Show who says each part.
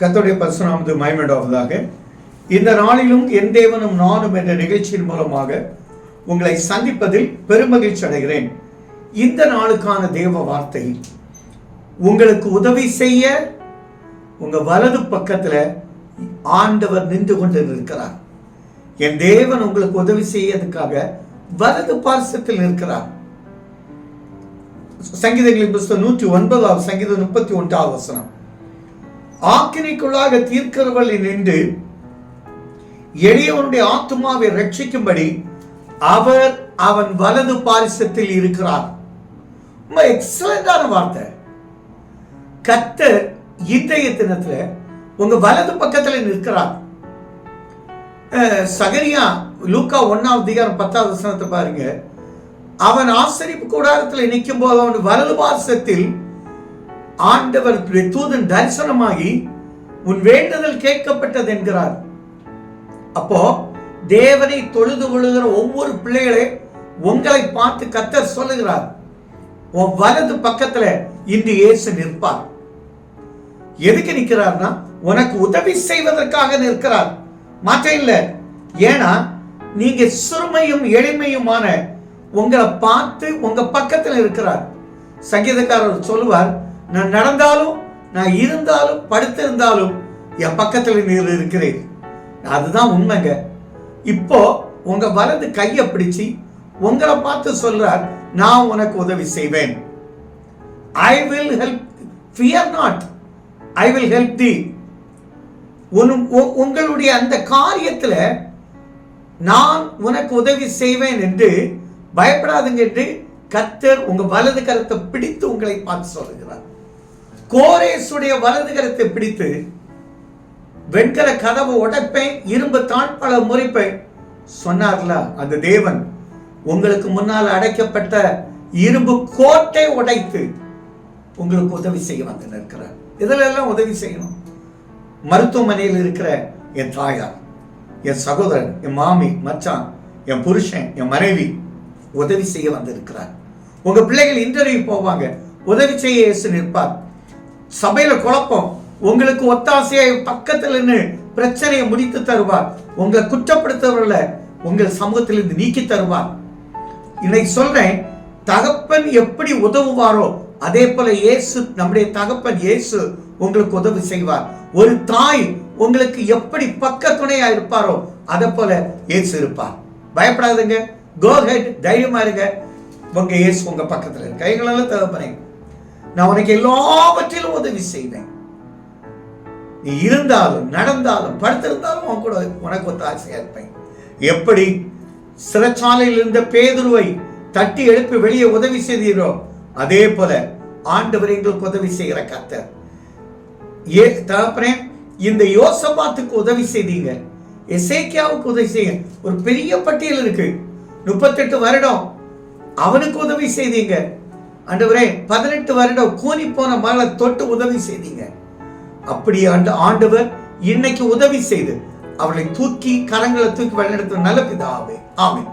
Speaker 1: கத்தோடைய பரிசுநாமது மயமேடாவதாக இந்த நாளிலும் என் தேவனும் நானும் என்ற நிகழ்ச்சியின் மூலமாக உங்களை சந்திப்பதில் பெருமகிழ்ச்சி அடைகிறேன். இந்த நாளுக்கான தேவ வார்த்தை உங்களுக்கு உதவி செய்ய உங்க வலது பக்கத்தில் ஆண்டவர் நின்று கொண்டு இருக்கிறார் என் தேவன் உங்களுக்கு உதவி செய்யறதுக்காக வலது பார்சத்தில் இருக்கிறார் சங்கீதங்களின் புஸ்தகம் நூற்றி ஒன்பதாவது சங்கீதம் முப்பத்தி ஒன்றாவது வசனம். ஆக்கினைக்குள்ளாக தீர்க்கிறவர்களை நின்று எளியவனுடைய ஆத்துமாவை ரட்சிக்கும்படி அவர் அவன் வலது பாரிசத்தில் இருக்கிறார். ரொம்ப எக்ஸலண்டான வார்த்தை. கத்தர் இன்றைய தினத்துல உங்க வலது பக்கத்துல நிற்கிறார். சகரியா லூக்கா ஒன்னாவது அதிகாரம் பத்தாவது வசனத்தை பாருங்க. அவன் ஆசரிப்பு கூடாரத்தில் நிற்கும் போது அவன் வலது பாரிசத்தில் ஆண்டவர் தூதன் தரிசனமாகி உன் வேண்டுதல் கேட்கப்பட்டது என்கிறார். அப்போ தேவனை தொழுது கொள்ளுகிற ஒவ்வொரு பிள்ளைகளே உங்களை பார்த்து கத்தர் சொல்லுகிறார். உன் வலது பக்கத்துல இன்று இயேசு நிற்பார். எதுக்கு நிற்கிறார்னா உனக்கு உதவி செய்வதற்காக நிற்கிறார். மாற்ற இல்லை. ஏன்னா நீங்க சிறுமையும் எளிமையுமான உங்களை பார்த்து உங்க பக்கத்தில் இருக்கிறார். சங்கீதக்காரர் சொல்லுவார் நான் நடந்தாலும் நான் இருந்தாலும் படுத்திருந்தாலும் என் பக்கத்தில் நீர் இருக்கிறேன். அதுதான் உண்மைங்க. இப்போ உங்க வலது கையை பிடிச்சி உங்களை பார்த்து சொல்றார் நான் உனக்கு உதவி செய்வேன். I will help fear not I will help the உங்களுடைய அந்த காரியத்தில் நான் உனக்கு உதவி செய்வேன் என்று பயப்படாதுங்க என்று கத்தர் உங்க வலது கரத்தை பிடித்து உங்களை பார்த்து சொல்லுகிறார். கோரேசுடைய வலது கரத்தை பிடித்து வெண்கல கதவு உடைப்பேன் இரும்பு தாழ்பல முறைப்பேன். சொன்னார்ல அந்த தேவன் உங்களுக்கு முன்னால் அடைக்கப்பட்ட இரும்பு கோட்டை உடைத்து உங்களுக்கு உதவி செய்ய வந்து நிற்கிறார். இதுல எல்லாம் உதவி செய்யணும். மருத்துவமனையில் இருக்கிற என் தாயார் என் சகோதரன் என் மாமி மச்சான் என் புருஷன் என் மனைவி உதவி செய்ய வந்திருக்கிறார் உங்க பிள்ளைகள் இன்டர்வியூ போவாங்க. உதவி செய்ய இயேசு நிற்பார். சபையில குழப்பம். உங்களுக்கு ஒத்தாசையை பக்கத்தில் நின்று பிரச்சனையை முடித்து தருவார். உங்களை குற்றப்படுத்தவர்களை உங்கள் சமூகத்திலிருந்து நீக்கி தருவார். இன்னைக்கு சொல்றேன் தகப்பன் எப்படி உதவுவாரோ அதே போல இயேசு நம்முடைய தகப்பன் இயேசு உங்களுக்கு உதவி செய்வார். ஒரு தாய் உங்களுக்கு எப்படி பக்க துணையா இருப்பாரோ அதே போல இயேசு இருப்பார். பயப்படாதுங்க. கோ ஹெட் தைரியமா இருங்க. உங்க இயேசு உங்க பக்கத்துல இருக்கு கைகளெல்லாம் தகப்பனே நான் உனக்கு எல்லாவற்றிலும் உதவி செய்வேன். நீ இருந்தாலும் நடந்தாலும் படுத்திருந்தாலும் உன் கூட உனக்கு ஒரு ஆசையா இருப்பேன். எப்படி சிறைச்சாலையில் இருந்த பேதுருவை தட்டி எழுப்பி வெளியே உதவி செய்தீரோ அதே போல ஆண்டவர் எங்களுக்கு உதவி செய்கிற கத்தர் ஏ தகப்பனே இந்த யோசபாத்துக்கு உதவி செய்தீங்க. எசேக்கியாவுக்கு உதவி செய்யுங்க. ஒரு பெரிய பட்டியல் இருக்கு. முப்பத்தெட்டு வருடம் அவனுக்கு உதவி செய்தீங்க. ஆண்டவரே பதினெட்டு வருடம் கூனி போன மகளை தொட்டு உதவி செய்தீங்க. அப்படி ஆண்டு ஆண்டவர் இன்னைக்கு உதவி செய்து அவளை தூக்கி கரங்களை தூக்கி வழிநடத்தும் நல்ல பிதாவே. ஆமென்.